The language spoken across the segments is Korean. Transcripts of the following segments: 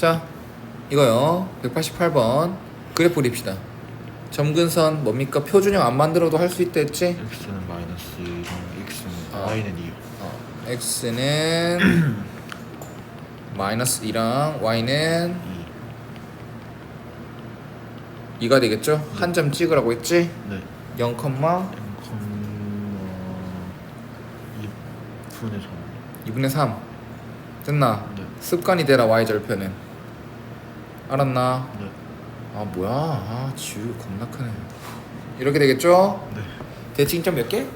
자 이거요 188번 그래프 그립시다 점근선 뭡니까 표준형 안 만들어도 할 수 있다 했지 x는 마이너스 2랑 x는 어. y는 2요. 어, x는 마이너스 2랑 y는 2. 2가 되겠죠 한 점 찍으라고 했지 네. 0, 2분의 3. 2분의 3 됐나 네. 습관이 되라 y절편은 알았나 네. 아 뭐야 아 지우 겁나 크네 이렇게 되겠죠 네. 대칭점 몇 개?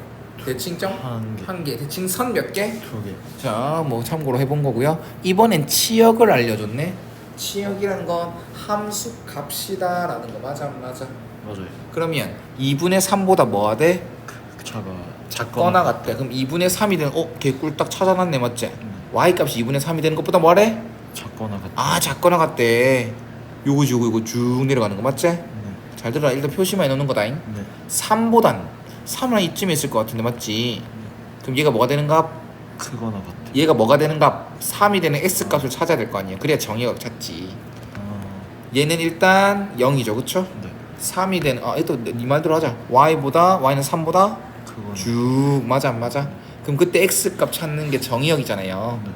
대칭점 한 개. 한 개. 대칭선 몇 개? 두 개. 자, 뭐 참고로 해본 거고요. 이번엔 치역을 알려줬네. 치역이란 건 함수 값이다라는 거 맞아, 안 맞아? 맞아요. 그러면 2분의 3보다 뭐가 돼? 그 차가 작거나 같대. 그럼 2분의 3이 되는 어 개꿀 딱 찾아놨네 맞지? 음. y 값이 2분의 3이 되는 것보다 뭐래? 작거나 같다. 아 작거나 같대. 요거지 요거 요거 쭉 내려가는 거 맞지? 네. 잘 들어라. 일단 표시만 해놓는 거다잉. 네. 3보단 3은 이쯤에 있을 것 같은데 맞지? 그럼 얘가 뭐가 되는가? 크거나 같다. 얘가 뭐가 되는가? 3이 되는 x 값을 찾아야 될 거 아니에요. 그래야 정의가 찾지. 아, 얘는 일단 0이죠, 그쵸? 네. 3이 되는 아, 또 네 말대로 하자. y보다 y는 3보다 크거나. 쭉 맞아 안 맞아? 그럼 그때 x 값 찾는 게 정의역이잖아요. 네.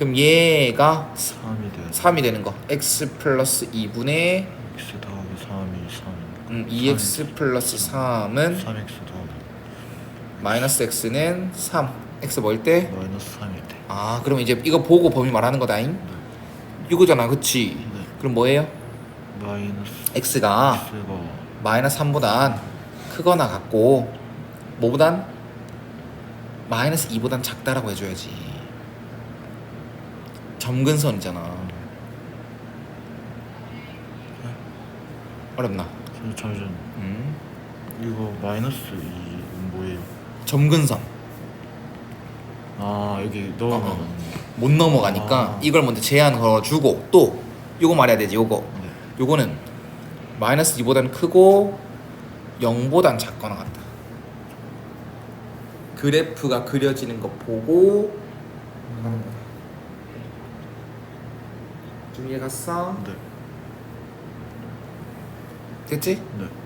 그럼 얘가 3이 돼. 3이 되는 거. x 플러스 2분의 x 더하기 3이 3. 음, 2x 플러스 3은 3x 더하기 마이너스 x는 3. x 뭐일 때? 마이너스 3일 때. 아, 그럼 이제 이거 보고 범위 말하는 거다잉. 네. 이거잖아, 그치? 네. 그럼 뭐예요? 마이너스 x가 x가 마이너스 3보단 크거나 같고 뭐보단 마이너스 2보단 작다라고 해줘야지 점근선이잖아 어렵나? 저 잠시만 음. 이거 마이너스 2는 뭐예요? 점근선 아 여기 어, 어. 못 넘어가니까 아. 이걸 먼저 제한 걸어주고 또 요거 말해야 되지 요거 네. 요거는 마이너스 2보단 크고 0보단 작거나 같다. 그래프가 그려지는 거 보고 하는 거다. 좀 이해 갔어? 네. 됐지? 네.